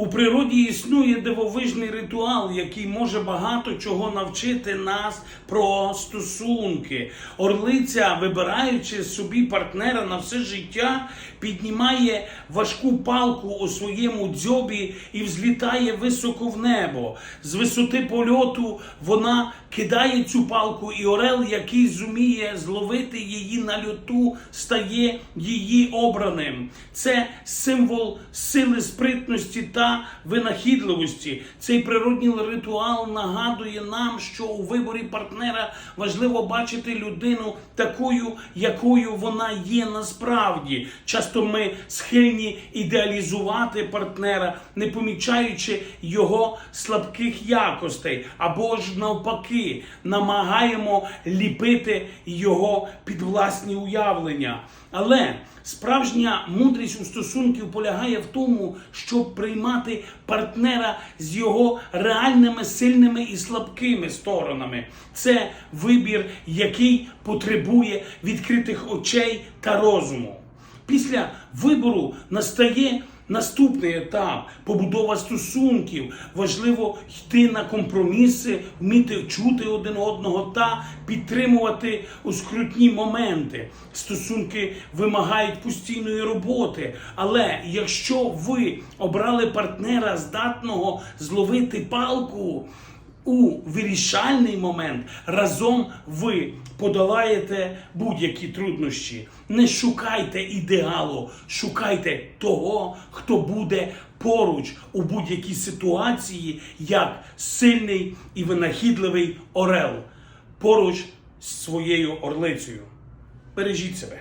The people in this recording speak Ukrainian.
У природі існує дивовижний ритуал, який може багато чого навчити нас про стосунки. Орлиця, вибираючи собі партнера на все життя, піднімає важку палку у своєму дзьобі і взлітає високо в небо. З висоти польоту вона кидає цю палку, і орел, який зуміє зловити її на льоту, стає її обраним. Це символ сили спритності та винахідливості. Цей природній ритуал нагадує нам, що у виборі партнера важливо бачити людину такою, якою вона є насправді. Часто ми схильні ідеалізувати партнера, не помічаючи його слабких якостей, або ж навпаки, намагаємо ліпити його під власні уявлення. Але справжня мудрість у стосунків полягає в тому, щоб приймати партнера з його реальними сильними і слабкими сторонами. Це вибір, який потребує відкритих очей та розуму. Після вибору настає наступний етап побудова стосунків. Важливо йти на компроміси, вміти чути один одного та підтримувати у скрутні моменти. Стосунки вимагають постійної роботи. Але якщо ви обрали партнера, здатного зловити палку. У вирішальний момент разом ви подолаєте будь-які труднощі. Не шукайте ідеалу, шукайте того, хто буде поруч у будь-якій ситуації, як сильний і винахідливий орел поруч з своєю орлицею. Бережіть себе.